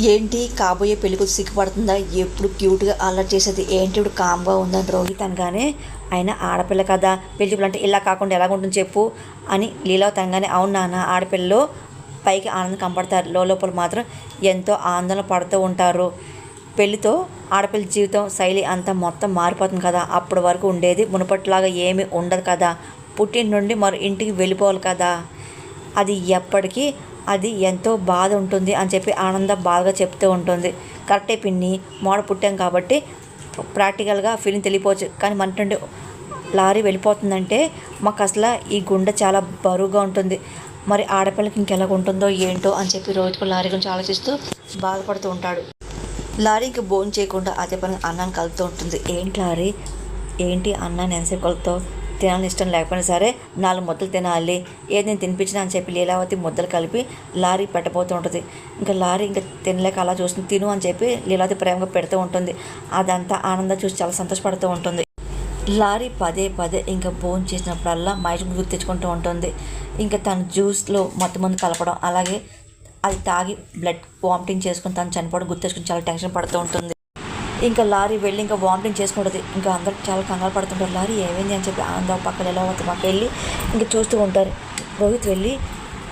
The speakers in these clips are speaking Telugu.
ఏంటి? కాబోయే పెళ్ళికొచ్చి సిగ్గుపడుతుందా ఎప్పుడు క్యూట్గా అల్లరి చేసేది? ఏంటి? ఇప్పుడు కామ్గా ఉందని రోహిత్ అనగానే ఆయన ఆడపిల్ల కదా పెళ్ళి అంటే ఇలా కాకుండా ఎలా ఉంటుంది చెప్పు అని లీలావతి అవును నాన్న ఆడపిల్లలో పైకి ఆనందం కనపడతారు. లోపల మాత్రం ఎంతో ఆందోళన పడుతూ ఉంటారు. పెళ్ళితో ఆడపిల్ల జీవితం శైలి అంతా మొత్తం మారిపోతుంది కదా. అప్పటి వరకు ఉండేది మునుపటిలాగా ఏమీ ఉండదు కదా. పుట్టిన నుండి మరో ఇంటికి వెళ్ళిపోవాలి కదా. అది ఎప్పటికీ అది ఎంతో బాధ ఉంటుంది అని చెప్పి ఆనంద బాధగా చెప్తూ ఉంటుంది. కరెక్టే పిన్ని మోడ పుట్టాం కాబట్టి ప్రాక్టికల్గా ఫీలింగ్ తెలియపోవచ్చు. కానీ మన నుండి లారీ వెళ్ళిపోతుందంటే మాకు అసలు ఈ గుండె చాలా బరువుగా ఉంటుంది. మరి ఆడపిల్లకి ఇంకెలా ఉంటుందో ఏంటో అని చెప్పి రోజుకు లారీ గురించి ఆలోచిస్తూ బాధపడుతూ ఉంటాడు. లారీకి భోజనం చేయకుండా అదే పని అన్నం కలుపుతూ ఉంటుంది. ఏంటి లారీ? ఏంటి అన్నాన్ని ఎంతసేపు కలుపుతావు? తినాలని ఇష్టం లేకపోయినా సరే నాలుగు ముద్దలు తినాలి ఏది నేను తినిపించినా అని చెప్పి లీలావతి ముద్దలు కలిపి లారీ పెట్టబోతూ ఉంటుంది. ఇంకా లారీ ఇంకా తినలేక అలా చూస్తుంది తిను అని చెప్పి లీలావతి ప్రేమగా పెడుతూ ఉంటుంది. అదంతా ఆనందం చూసి చాలా సంతోషపడుతూ ఉంటుంది. లారీ పదే పదే ఇంకా భోజనం చేసినప్పుడల్లా మైసూర్ గుర్తు తెచ్చుకుంటూ ఉంటుంది. ఇంకా తన జ్యూస్లో మత్తు మందు కలపడం అలాగే అది తాగి బ్లడ్ వామిటింగ్ చేసుకుని తను చనిపోవడం గుర్తు తెచ్చుకుని చాలా టెన్షన్ పడుతూ ఉంటుంది. ఇంకా లారీ వెళ్ళి ఇంకా వామిటింగ్ చేసుకుంటుంది. ఇంకా అందరూ చాలా కంగారు పడుతుంటారు. లారీ ఏమైంది? అని చెప్పి ఆనందం పక్కన ఎలా అవుతుంది మాకు వెళ్ళి ఇంకా చూస్తూ ఉంటారు. రోహిత్ వెళ్ళి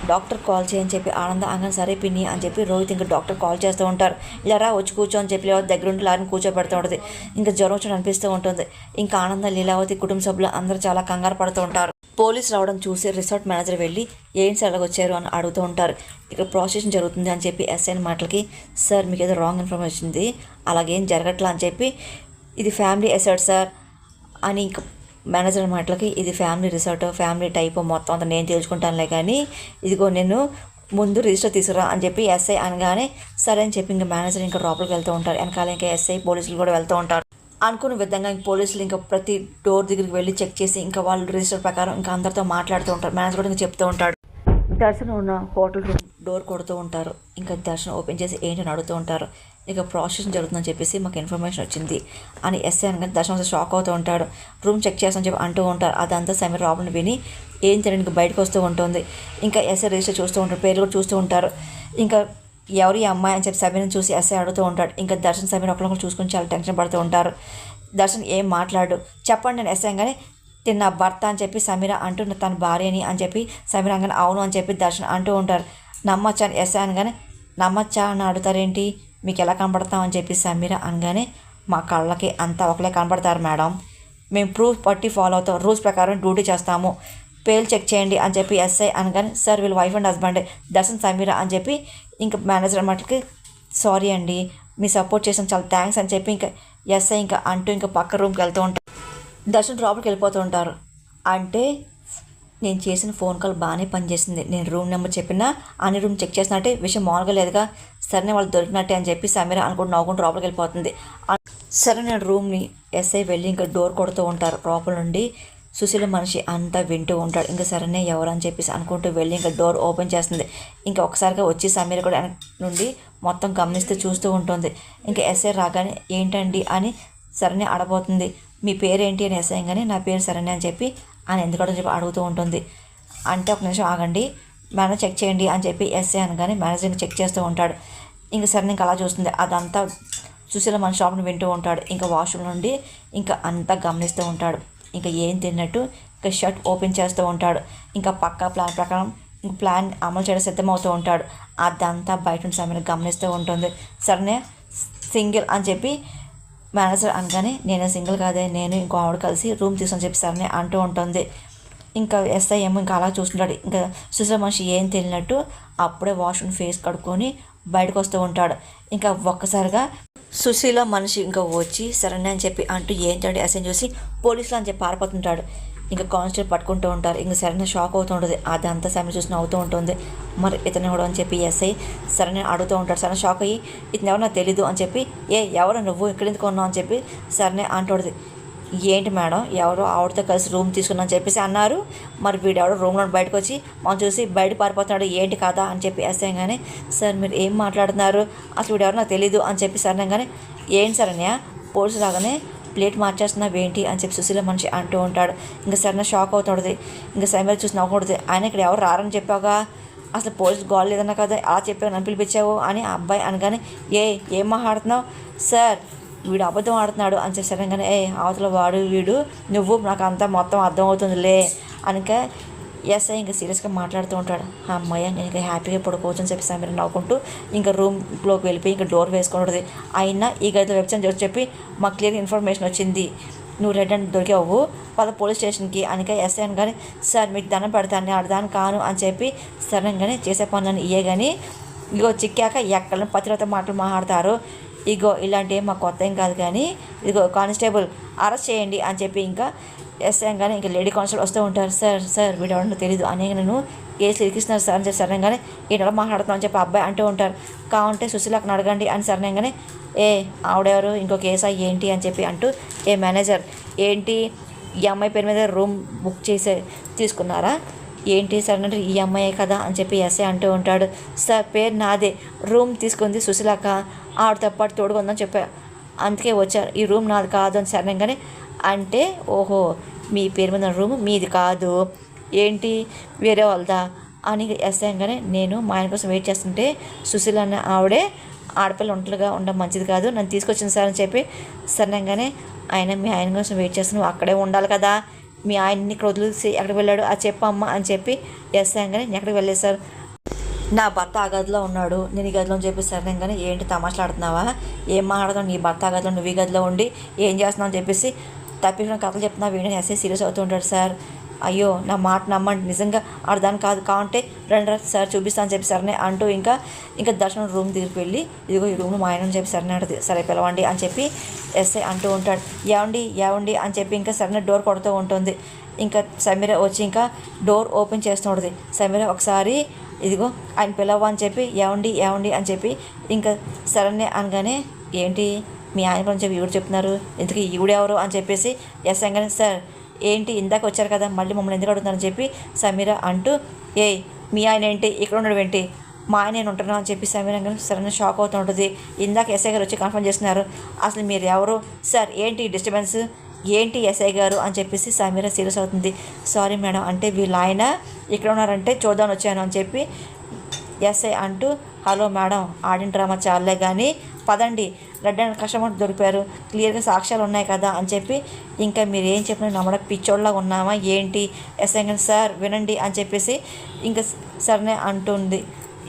డాక్టర్ కాల్ చేయని చెప్పి ఆనంద అంగన్ సరే పిన్ని అని చెప్పి రోహిత్ ఇంకా డాక్టర్ కాల్ చేస్తూ ఉంటారు. ఇలా రా వచ్చి కూర్చో అని చెప్పి లీలావతి దగ్గర ఉండి లారీని కూర్చోబెడుతూ ఉంటుంది. ఇంకా జ్వరం వచ్చి అనిపిస్తూ ఉంటుంది. ఇంకా ఆనంద లీలావతి కుటుంబ సభ్యులు అందరూ చాలా కంగారు పడుతూ ఉంటారు. పోలీస్ రావడం చూసి రిసార్ట్ మేనేజర్ వెళ్ళి ఏం సార్ వచ్చారు అని అడుగుతూ ఉంటారు. ఇక్కడ ప్రాసెషన్ జరుగుతుంది అని చెప్పి ఎస్ఐన్ మాటలకి సార్ మీకు ఏదో రాంగ్ ఇన్ఫర్మేషన్ ఉంది. అలాగేం జరగట్లా అని చెప్పి ఇది ఫ్యామిలీ ఎసర్ట్ సార్ అని ఇంక మేనేజర్ మాటలకి ఇది ఫ్యామిలీ రిసార్ట్ ఫ్యామిలీ టైప్ మొత్తం అంతా నేను తెలుసుకుంటానులే కానీ ఇదిగో నేను ముందు రిజిస్టర్ తీసుకురా అని చెప్పి ఎస్ఐ అనగానే సరే అని చెప్పి ఇంకా మేనేజర్ ఇంకా లోపలికి వెళ్తూ ఉంటారు. వెనకాల ఇంకా ఎస్ఐ పోలీసులు కూడా వెళ్తూ ఉంటారు. అనుకున్న విధంగా ఇంక పోలీసులు ఇంకా ప్రతి డోర్ దగ్గరికి వెళ్ళి చెక్ చేసి ఇంకా వాళ్ళు రిజిస్టర్ ప్రకారం ఇంకా అందరితో మాట్లాడుతూ ఉంటారు. మేనేజర్ కూడా ఇంకా చెప్తూ ఉంటాడు. దర్శనం ఉన్న హోటల్ రూమ్ డోర్ కొడుతూ ఉంటారు. ఇంకా దర్శనం ఓపెన్ చేసి ఏంటని అడుగుతూ ఉంటారు. ఇక ప్రాసెస్ జరుగుతుందని చెప్పేసి మాకు ఇన్ఫర్మేషన్ వచ్చింది అని ఎస్ఐ అనగానే దర్శనం షాక్ అవుతూ ఉంటాడు. రూమ్ చెక్ చేస్తామని చెప్పి అంటూ ఉంటారు. అదంతా సమీర్ రాబుని విని ఏం తెలియని బయటకు వస్తూ ఉంటుంది. ఇంకా ఎస్ఐ రిజిస్టర్ చూస్తూ ఉంటారు. పేర్లు కూడా చూస్తూ ఉంటారు. ఇంకా ఎవరి అమ్మాయి అని చెప్పి సమీర్ని చూసి ఎస్ఐ అడుగుతూ ఉంటాడు. ఇంకా దర్శన్ సమీర్ ఒకరికొకరు చూసుకొని చాలా టెన్షన్ పడుతూ ఉంటారు. దర్శన్ ఏం మాట్లాడు? చెప్పండి నేను ఎస్ఐ కానీ తిన్న భర్త అని చెప్పి సమీర అంటూ తన భార్యని అని చెప్పి సమీర అనగానే అవును అని చెప్పి దర్శన్ అంటూ ఉంటారు. నమ్మచ్చా అని ఎస్ఐ అనగానే నమ్మచ్చా అని అడుగుతారేంటి? మీకు ఎలా కనపడతాం అని చెప్పి సమీర అనగానే మా కళ్ళకి అంతా ఒకలే కనపడతారు మేడం. మేము ప్రూఫ్ పట్టి ఫాలో అవుతాం. రూల్స్ ప్రకారం డ్యూటీ చేస్తాము. పేర్లు చెక్ చేయండి అని చెప్పి ఎస్ఐ అనగానే సార్ వీళ్ళు wife and husband. Darshan Sameera అని చెప్పి ఇంకా మేనేజర్ మటుకి సారీ అండి మీ సపోర్ట్ చేసిన చాలా థ్యాంక్స్ అని చెప్పి ఇంకా ఎస్ఐ ఇంకా అంటూ ఇంకా పక్క రూమ్కి వెళ్తూ ఉంటారు. దర్శన్ లోపలికి వెళ్ళిపోతూ ఉంటారు. అంటే నేను చేసిన ఫోన్ కాల్ బాగానే పనిచేసింది. నేను రూమ్ నెంబర్ చెప్పినా అన్ని రూమ్ చెక్ చేసినట్టే విషయం మామూలుగా లేదుగా. సరే వాళ్ళు దొరికినట్టే అని చెప్పి సమీర అనుకుంటూ నవ్వుకుంటూ లోపలికి వెళ్ళిపోతుంది. సరే నేను రూమ్ని ఎస్ఐ వెళ్ళి ఇంకా డోర్ కొడుతూ ఉంటారు. లోపల నుండి సుశీల మనిషి అంతా వింటూ ఉంటాడు. ఇంకా సరేనే ఎవరు అని చెప్పేసి అనుకుంటూ వెళ్ళి ఇంకా డోర్ ఓపెన్ చేస్తుంది. ఇంకా ఒకసారిగా వచ్చి సమీర కూడా నుండి మొత్తం గమనిస్తూ చూస్తూ ఉంటుంది. ఇంకా ఎస్ఐ రాగానే ఏంటండి? అని సరేనే అడబోతుంది. మీ పేరేంటి? అని ఎస్ఐ కానీ నా పేరు సరేనే అని చెప్పి అని ఎందుకంటే చెప్పి అడుగుతూ ఉంటుంది. అంటే ఒక నిమిషం ఆగండి. మేనేజ్ చెక్ చేయండి అని చెప్పి ఎస్ఐ అనగానే మేనేజర్ చెక్ చేస్తూ ఉంటాడు. ఇంకా సరే ఇంకా అలా చూస్తుంది. అదంతా సుశీల మన షాప్ని వింటూ ఉంటాడు. ఇంకా వాష్రూమ్ నుండి ఇంకా అంతా గమనిస్తూ ఉంటాడు. ఇంకా ఏం తిన్నట్టు ఇంకా షర్ట్ ఓపెన్ చేస్తూ ఉంటాడు. ఇంకా పక్కా ప్లాన్ ప్రకారం ప్లాన్ అమలు చేయడం సిద్ధమవుతూ ఉంటాడు. అదంతా బయట నుంచి సమయం గమనిస్తూ ఉంటుంది. సరేనే సింగిల్ అని చెప్పి మేనేజర్ అనగానే నేను సింగిల్ కాదే నేను ఇంకో ఆవిడ కలిసి రూమ్ తీసుకొని చెప్పి సరేనే అంటూ ఉంటుంది. ఇంకా ఎస్ఐ ఏమో ఇంకా అలా చూస్తుంటాడు. ఇంకా సుశ్ర మనిషి ఏం తెలియనట్టు అప్పుడే వాష్రూమ్ ఫేస్ కడుక్కొని బయటకు వస్తూ ఉంటాడు. ఇంకా ఒక్కసారిగా సుశీల మనిషి ఇంకా వచ్చి సరేనే అని చెప్పి అంటూ ఏంటంటే ఎస్ఐ చూసి పోలీసులు అని చెప్పి పారిపోతుంటాడు ఇంకా కానిస్టేబుల్ పట్టుకుంటూ ఉంటారు. ఇంకా సరైన షాక్ అవుతూ ఉంటుంది. అదంతా సమయం చూసిన అవుతూ ఉంటుంది. మరి ఇతను కూడా అని చెప్పి ఎస్ఐ సరైన అడుగుతూ ఉంటాడు. సరైన షాక్ అయ్యి ఇతను ఎవరు నాకు తెలీదు అని చెప్పి ఏ ఎవరు నువ్వు? ఇక్కడ ఎందుకు ఉన్నావు? అని చెప్పి సరైన అంటుంది ఏంటి మేడం? ఎవరో ఆవిడతో కలిసి రూమ్ తీసుకున్నాను అని చెప్పేసి అన్నారు. మరి వీడు రూమ్లో బయటకు వచ్చి మనం చూసి బయట పారిపోతున్నాడు ఏంటి కాదా అని చెప్పి వేసాగానే సార్ మీరు ఏం మాట్లాడుతున్నారు? అసలు వీడెవరో నాకు తెలీదు అని చెప్పి కానీ ఏంటి సార్ అన్నయ్య? పోలీసు రాగానే ప్లేట్ మార్చేస్తున్నావు ఏంటి? అని చెప్పి సుశీల మనిషి అంటూ ఉంటాడు. ఇంకా సరైన షాక్ అవుతుంది ఇంకా సైమర్ చూసి నవ్వకూడదు ఆయన ఇక్కడ ఎవరు రారని చెప్పావుగా? అసలు పోలీస్ గోల్ లేదన్నా కదా? అలా చెప్పావు నన్ను పిలిపించావు అని అబ్బాయి అనగానే ఏ ఏం మాట్లాడుతున్నావు? సార్ వీడు అబద్ధం ఆడుతున్నాడు అని చెప్పి సడన్గానే ఏ అవతల వాడు వీడు నువ్వు నాకు అంతా మొత్తం అర్థం అవుతుందిలే అనక ఎస్ఐ ఇంకా సీరియస్గా మాట్లాడుతూ ఉంటాడు. అమ్మాయి నేను ఇంకా హ్యాపీగా పడుకోవచ్చు అని చెప్పి సమీర నవ్వుకుంటూ ఇంకా రూమ్లోకి వెళ్ళిపోయి ఇంకా డోర్ వేసుకుంటుంది అయినా ఈ గదిలో వెబ్సైట్ చూసి చెప్పి మాకు క్లియర్ ఇన్ఫర్మేషన్ వచ్చింది. నువ్వు రెడ్ అండ్ దొరికావు. పద పోలీస్ స్టేషన్కి అనక ఎస్ఐ అనగానే సార్ మీకు దండం పెడతాను అడదాను కాను అని చెప్పి సడన్గానే చేసే పనులను ఇయ్యే కానీ ఇగో చిక్కాక ఎక్కడ పతిరత మాటలు మాట్లాడతారు. ఇగో ఇలాంటివి మాకు కొత్త ఏం కాదు కానీ ఇదిగో కానిస్టేబుల్ అరెస్ట్ చేయండి అని చెప్పి ఇంకా ఎస్ఐ కానీ ఇంకా లేడీ కానిస్టేబుల్ వస్తూ ఉంటారు. సార్ సార్ వీడు ఎవడో తెలియదు అని నేను కేసు ఇరికిస్తున్నారు సార్ అని చెప్పి సడన్గానే ఈయన మాట్లాడుతున్నాను అని చెప్పి అబ్బాయి అంటూ ఉంటారు. కావంటే సుశీలకు అడగండి అని సడన్గానే ఏ ఆవిడెవరు? ఇంకో కేసా ఏంటి అని చెప్పి అంటూ ఏ మేనేజర్ ఏంటి? ఈ అమ్మాయి పేరు మీద రూమ్ బుక్ చేసే తీసుకున్నారా? ఏంటి సార్ అంటే ఈ అమ్మాయే కదా అని చెప్పి ఎస్ఏ అంటూ ఉంటాడు. సార్ పేరు నాదే. రూమ్ తీసుకుంది సుశీలక్క. ఆవిడతో పాటు తోడుగా ఉందని చెప్పా. అందుకే వచ్చారు. ఈ రూమ్ నాది కాదు అని సడన్గానే అంటే ఓహో మీ పేరు మీద రూమ్ మీది కాదు. ఏంటి? వేరే వాళ్ళదా? అని ఎస్ఐగానే నేను మా ఆయన కోసం వెయిట్ చేస్తుంటే సుశీల అన్న ఆవిడే ఆడపిల్ల ఒంటరిగా ఉండడం మంచిది కాదు. నన్ను తీసుకొచ్చింది సార్ అని చెప్పి సడన్గానే ఆయన మీ ఆయన కోసం వెయిట్ చేస్తాను అక్కడే ఉండాలి కదా. మీ ఆయన్ని ఇక్కడ వదిలేసి ఎక్కడికి వెళ్ళాడు? అది చెప్పమ్మా అని చెప్పి ఎస్ఐగానే నేను ఎక్కడికి వెళ్ళేశారు సార్. నా భర్త ఆ గదిలో ఉన్నాడు. నేను ఈ గదిలో అని చెప్పి సరేగానే ఏంటి తమాషలాడుతున్నావా ఏం మాట్లాడుతున్నావు? నీ భర్త ఆ గదిలో నువ్వు ఈ గదిలో ఉండి ఏం చేస్తున్నావు అని చెప్పేసి తప్పించిన కథలు చెప్తున్నా వీడిని ఎస్ఏ సీరియస్ అవుతుంటాడు సార్. అయ్యో నా మాట నమ్మండి. నిజంగా అర్థాన్ని కాదు కావంటే రెండు రా సార్ చూపిస్తాను చెప్పి సరే అంటూ ఇంకా ఇంకా దర్శనం రూమ్ దగ్గరికి వెళ్ళి ఇదిగో ఈ రూమ్ మా ఆయన చెప్పి సరే అంటది. సరే పిలవండి అని చెప్పి ఎస్ఐ అంటూ ఉంటాడు. ఏవండి ఏవండి అని చెప్పి ఇంకా సరైన డోర్ కొడుతూ ఉంటుంది. ఇంకా సమీర వచ్చి ఇంకా డోర్ ఓపెన్ చేస్తుంటుంది. సమీర ఒకసారి ఇదిగో ఆయన పిలవ అని చెప్పి ఏవండి ఏవండి అని చెప్పి ఇంకా సరేనే అనగానే ఏంటి మీ ఆయన గురించి చెప్పి ఈవిడ చెప్తున్నారు? ఎందుకు ఈవిడెవరు? అని చెప్పేసి ఎస్ అనగానే సార్ ఏంటి ఇందాక వచ్చారు కదా మళ్ళీ మమ్మల్ని ఎందుకు అడుగుతారని చెప్పి సమీర అంటూ ఏ మీ ఆయన ఏంటి? ఇక్కడ ఉండడం ఏంటి మా ఆయన నేను ఉంటున్నాను అని చెప్పి సమీర గారు సరైన షాక్ అవుతూ ఉంటుంది. ఇందాక ఎస్ఐ గారు వచ్చి కన్ఫర్మ్ చేస్తున్నారు. అసలు మీరు ఎవరు సార్ ఏంటి డిస్టర్బెన్స్? ఏంటి ఎస్ఐ గారు? అని చెప్పేసి సమీర సీరియస్ అవుతుంది. సారీ మేడం అంటే వీళ్ళు ఆయన ఇక్కడ ఉన్నారంటే చూద్దామని వచ్చాను అని చెప్పి ఎస్ఐ అంటూ హలో మేడం ఆడిన డ్రామా చాలే కానీ పదండి. రెడ్ అండ్ కస్టమర్ దొరికారు క్లియర్గా సాక్ష్యాలు ఉన్నాయి కదా అని చెప్పి ఇంకా మీరు ఏం చెప్పినా నమ్మడం పిచ్చోళ్ళ ఉన్నామా? ఏంటి? ఎస్ఐ సార్ వినండి అని చెప్పేసి ఇంకా సర్నే అంటుంది.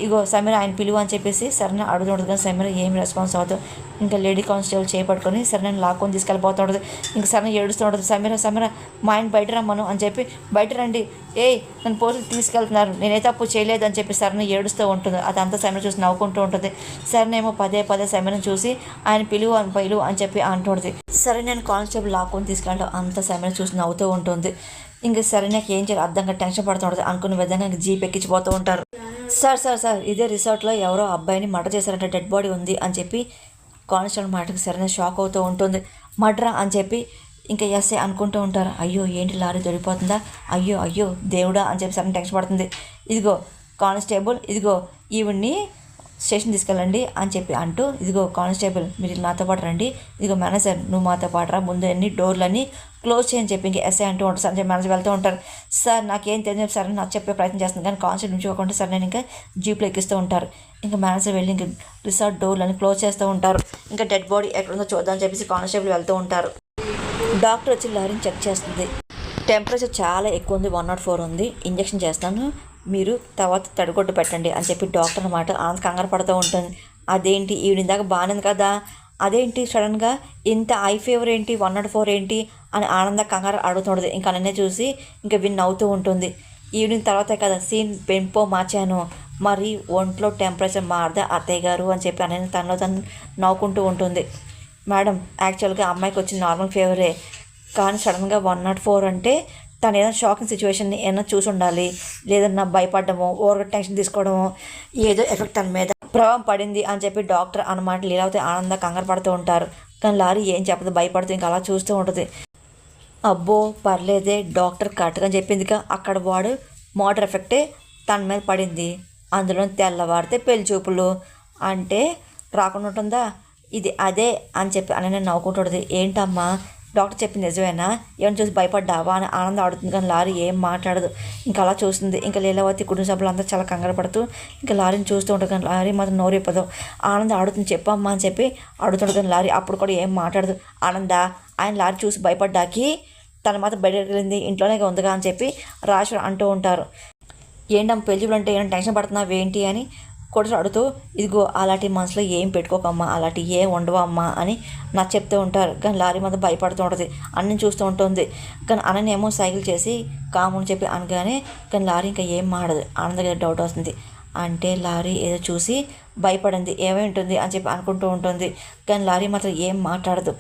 ఇగో సమీర ఆయన పిలువు అని చెప్పేసి సరైన అడుగుతుంటుంది కానీ సమీర ఏం రెస్పాన్స్ అవ్వదు. ఇంకా లేడీ కానిస్టేబుల్ చేపట్టుకొని సరైన లాక్కొని తీసుకెళ్ళిపోతుంటుంది ఇంకా సరైన ఏడుస్తుంటుంది సమీర సమీర మా ఆయన బయట రమ్మను అని చెప్పి బయట రండి. ఏయ్ నన్ను పోలీసులు తీసుకెళ్తున్నారు. నేనే తప్పు చేయలేదు అని చెప్పి సరైన ఏడుస్తూ ఉంటుంది. అదంతా సమీర చూసి నవ్వుకుంటూ ఉంటుంది. సరేనేమో పదే పదే సమీరను చూసి ఆయన పిలువు అని పిలువు అని చెప్పి అంటుంది సరే నేను కానిస్టేబుల్ లాక్కొని తీసుకెళ్ళడం అంత సమీర చూసి నవ్వుతూ ఉంటుంది. ఇంకా సరే నాకు ఏం చేయాలి అర్థంగా టెన్షన్ పడుతూ ఉంటుంది. అనుకున్న విధంగా జీప్ ఎక్కించిపోతూ ఉంటారు. సార్ సార్ సార్ ఇదే రిసార్ట్లో ఎవరో అబ్బాయిని మర్డర్ చేశారంటే డెడ్ బాడీ ఉంది అని చెప్పి కానిస్టేబుల్ మాటకి సరైన షాక్ అవుతూ ఉంటుంది. మర్డరా అని చెప్పి ఇంకా ఎస్ఏ అనుకుంటూ ఉంటారు. అయ్యో ఏంటి లారీ దొరికిపోతుందా? అయ్యో అయ్యో దేవుడా అని చెప్పి సరైన టెన్షన్ పడుతుంది. ఇదిగో కానిస్టేబుల్ ఇదిగో ఈవిడ్ని స్టేషన్ తీసుకెళ్ళండి అని చెప్పి అంటూ ఇదిగో కానిస్టేబుల్ మీరు నాతో పాటు రండి. ఇదిగో మేనేజర్ నువ్వు మాతో పాటు రా. ముందు అన్ని డోర్లన్నీ క్లోజ్ చేయని చెప్పి ఇంకా ఎస్ఐ అంటూ ఉంటారు సార్. మేనేజర్ వెళ్తూ ఉంటారు. సార్ నాకేం తెలియదు సార్. నాకు చెప్పే ప్రయత్నం చేస్తుంది కానీ కాన్స్టేబుల్ నుంచి ఉంచుకోకుండా సార్ నేను ఇంకా జీప్లో ఎక్కిస్తూ ఉంటారు. ఇంకా మేనేజర్ వెళ్ళి ఇంకా రిసార్ట్ డోర్లన్నీ క్లోజ్ చేస్తూ ఉంటారు. ఇంకా డెడ్ బాడీ ఎక్కడుందో చూద్దామని చెప్పేసి కానిస్టేబుల్ వెళ్తూ ఉంటారు. డాక్టర్ వచ్చి లారీని చెక్ చేస్తుంది. టెంపరేచర్ చాలా ఎక్కువ ఉంది. వన్ నాట్ ఫోర్ ఉంది. ఇంజెక్షన్ చేస్తాను. మీరు తర్వాత తడిగొడ్డు పెట్టండి అని చెప్పి డాక్టర్ అనమాట ఆమె కంగారు పడుతూ ఉంటుంది. అదేంటి? ఈవినింగ్ దాకా బాగానే ఉంది కదా. అదేంటి? సడన్గా ఇంత ఐ ఫీవర్ ఏంటి? వన్ నాట్ ఫోర్ ఏంటి? అని ఆనంద కంగారు అడుగుతుంటుంది ఇంకా నన్నే చూసి ఇంకా విన్ అవుతూ ఉంటుంది. ఈవినింగ్ తర్వాతే కదా సీన్ పెంపో మార్చాను. మరి ఒంట్లో టెంపరేచర్ మారదా అత్తయ్య గారు అని చెప్పి అనేది తనలో తను నవ్వుకుంటూ ఉంటుంది. మేడం యాక్చువల్గా అమ్మాయికి వచ్చిన నార్మల్ ఫీవరే కానీ సడన్గా వన్ నాట్ ఫోర్ అంటే తను ఏదైనా షాకింగ్ సిచ్యువేషన్ని ఏదైనా చూసి ఉండాలి లేదన్నా భయపడడము ఓవర్ టెన్షన్ తీసుకోవడము ఏదో ఎఫెక్ట్ తన మీద ప్రభావం పడింది అని చెప్పి డాక్టర్ అన్నమాట లీలావతి ఆనంద కంగారు పడుతూ ఉంటారు. కానీ లారీ ఏం చెప్పదు భయపడుతూ ఇంకా అలా చూస్తూ ఉంటుంది. అబ్బో పర్లేదే డాక్టర్ కరెక్ట్గా చెప్పిందిగా అక్కడ వాడు మోటార్ ఎఫెక్టే తన మీద పడింది. అందులో తెల్లవారితే పెళ్ళి చూపులు అంటే రాకుండా ఉంటుందా? ఇది అదే అని చెప్పి అని నేను నవ్వుకుంటుంది ఏంటమ్మా? డాక్టర్ చెప్పింది నిజమేనా? ఏమైనా చూసి భయపడ్డావా? అని ఆనందం ఆడుతుంది కానీ లారీ ఏం మాట్లాడదు. ఇంకా అలా చూస్తుంది. ఇంకా లీలావతి కుటుంబ సభ్యులు అందరూ చాలా కంగారు పడుతూ ఇంకా లారీని చూస్తూ ఉంటారు కానీ లారీ మాత్రం నోరు ఆనందం ఆడుతుంది. చెప్పమ్మా అని చెప్పి అడుగుతాడు కానీ లారీ అప్పుడు కూడా ఏం మాట్లాడదు. ఆనంద ఆయన లారీ చూసి భయపడ్డాకి తన మాత్రం బయటకు వెళ్ళింది. ఇంట్లోనే ఉందిగా అని చెప్పి రాజు అంటూ ఉంటారు. ఏంటమ్మ పెళ్ళి అంటే ఏమైనా టెన్షన్ పడుతున్నావు ఏంటి అని కొడుకు అడుగుతూ ఇదిగో అలాంటి మనసులో ఏం పెట్టుకోకమ్మా అలాంటి ఏం ఉండవా అమ్మా అని నాకు చెప్తూ ఉంటారు. కానీ లారీ మీద భయపడుతూ ఉంటుంది. అన్నని చూస్తూ ఉంటుంది. కానీ అన్ననేమో సైకిల్ చేసి కాముని చెప్పి అనగానే కానీ లారీ ఇంకా ఏం మాడదు. అన్న దగ్గర డౌట్ వస్తుంది. అంటే లారీ ఏదో చూసి భయపడింది. ఏమై ఉంటుంది అని చెప్పి అనుకుంటూ ఉంటుంది. కానీ లారీ మాత్రం ఏం మాట్లాడదు.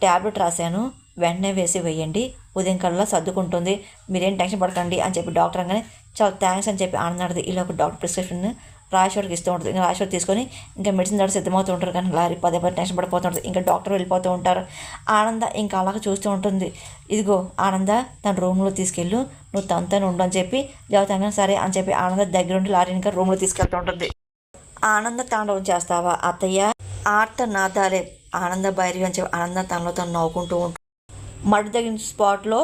ట్యాబ్లెట్ రాశాను. వెంటనే వేసి వేయండి. ఉదయం కల్లా సర్దుకుంటుంది. మీరేం టెన్షన్ పడకండి అని చెప్పి డాక్టర్ అనగానే చాలా థ్యాంక్స్ అని చెప్పి ఆనందడుతుంది ఇలా ఒక డాక్టర్ ప్రిస్క్రిప్షన్ రాజేశ్వరికి ఇస్తూ ఉంటుంది. ఇంకా రాజేశ్వర్ తీసుకొని ఇంకా మెడిసిన్ దాడి సిద్ధమవుతూ ఉంటారు. కానీ లారీ పదే పదే టెన్షన్ పడిపోతూ ఉంటుంది ఇంకా డాక్టర్ వెళ్ళిపోతూ ఉంటారు. ఆనంద ఇంకా అలాగ చూస్తూ ఉంటుంది. ఇదిగో ఆనంద తన రూమ్లో తీసుకెళ్ళు. నువ్వు తనతో ఉండు అని చెప్పి లేకపోతే సరే అని చెప్పి ఆనంద దగ్గరుండి లారీని ఇంకా రూమ్లో తీసుకెళ్తూ ఉంటుంది. ఆనంద తాండవం చేస్తావా అత్తయ్య? ఆర్త నాదాలే. ఆనంద భైరవి అని చెప్పి ఆనంద తనలో తను నవ్వుకుంటూ ఉంటుంది. మడి తగిన స్పాట్లో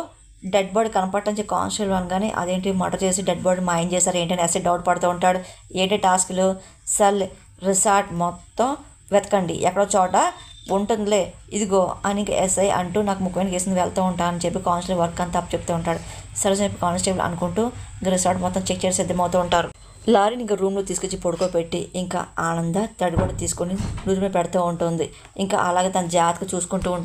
డెడ్ బాడీ కనపడటం చెప్పి కానిస్టేబుల్ అనగానే అదేంటి మర్డర్ చేసి డెడ్ బాడీ మాయం చేశారు ఏంటని ఎస్ఐ డౌట్ పడుతూ ఉంటాడు. ఏంటి టాస్క్లు సెల్ రిసార్ట్ మొత్తం వెతకండి. ఎక్కడో చోట ఉంటుందిలే. ఇదిగో అని ఎస్ఐ అంటూ నాకు ముఖ్యమైన కేసుని వెళ్తూ ఉంటాను అని చెప్పి కానిస్టేబుల్ వర్క్ అంతా అప్ చెప్తూ ఉంటాడు. సరే చెప్పి కానిస్టేబుల్ అనుకుంటూ ఇంకా రిసార్ట్ మొత్తం చెక్ చేసి సిద్ధమవుతూ ఉంటారు. లారీని ఇంకా రూమ్లో తీసుకొచ్చి పడుకోబెట్టి ఇంకా ఆనంద తడి కూడా తీసుకొని రుజుమే పెడుతూ ఉంటుంది. ఇంకా అలాగే తన జాగ్రత్తగా చూసుకుంటూ ఉంటుంది